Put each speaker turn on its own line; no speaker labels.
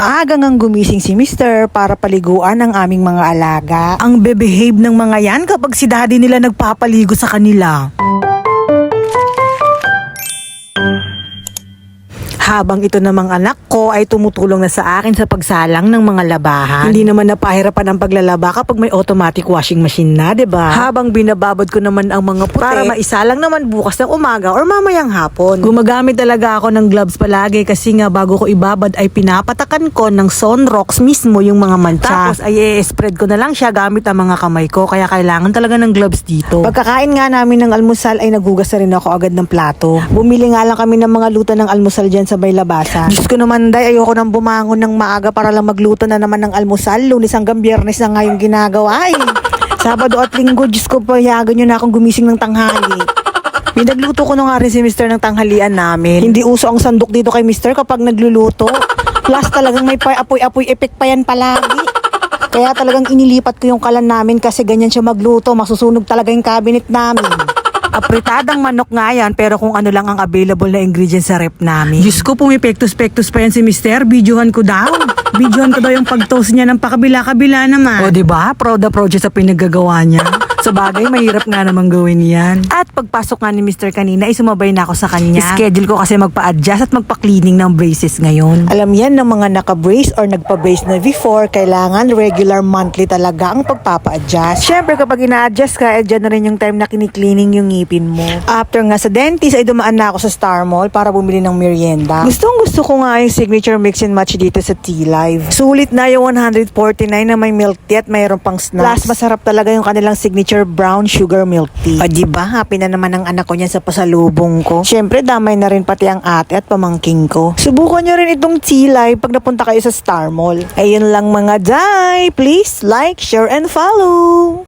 Maagang ang gumising si Mister para paliguan ang aming mga alaga. Ang bebehave ng mga yan kapag si daddy nila nagpapaligo sa kanila. Habang ito namang anak ko ay tumutulong na sa akin sa pagsalang ng mga labahan. Hindi naman napahirapan ang paglalaba kapag may automatic washing machine na, 'di ba? Habang binababad ko naman ang mga puti para maisalang naman bukas ng umaga or mamayang hapon. Gumagamit talaga ako ng gloves palagi kasi nga bago ko ibabad ay pinapatakan ko ng Sunrox mismo yung mga mancha. Tapos ay i-spread ko na lang siya gamit ang mga kamay ko kaya kailangan talaga ng gloves dito. Pagkakain nga namin ng almusal ay nagugas na rin ako agad ng plato. Bumili nga lang kami ng mga luto ng almusal dyan sa may labasan. Diyos ko naman day, ayoko nang bumangon ng maaga para lang magluto na naman ng almusal. Lunes hanggang biyernes na nga yung ginagawa eh. Sabado at linggo, Diyos ko, payagan nyo na akong gumising ng tanghali. Pinagluto ko na nga rin si Mr. ng tanghalian namin. Hindi uso ang sandok dito kay Mr. kapag nagluluto. Plus talagang may apoy-apoy effect pa yan palagi. Kaya talagang inilipat ko yung kalan namin kasi ganyan siya magluto. Masusunog talaga yung cabinet namin. Apritadang manok nga yan, pero kung ano lang ang available na ingredients sa rep namin. Diyos ko, pumipektus-pektus pa yan si Mister. Videohan ko daw. Videohan ko daw yung pag-toast niya ng pakabila-kabila naman. O, di ba? Proud na proud siya sa pinaggagawa niya. Sa bagay, mahirap nga naman gawin yan. At pagpasok nga ni Mr. kanina, ay sumabay na ako sa kanya. Schedule ko kasi magpa-adjust at magpa-cleaning ng braces ngayon. Alam yan ng mga naka-brace or nagpa-brace na before, kailangan regular monthly talaga ang pagpapa-adjust. Siyempre, kapag ina-adjust ka, eh, dyan na rin yung time na kinikleaning yung ngipin mo. After nga sa dentist, ay dumaan na ako sa Star Mall para bumili ng merienda. Gustong gusto ko nga yung signature mix and match dito sa T-Live. Sulit na yung 149 na may milk tea at mayroon pang snacks. Plus, masarap talaga yung kanilang signature brown sugar milk tea. O diba, happy na naman ang anak ko niyan sa pasalubong ko. Siyempre, damay na rin pati ang ate at pamangking ko. Subukan nyo rin itong T-Live pag napunta kayo sa Star Mall. Ayun lang mga day. Please like, share, and follow.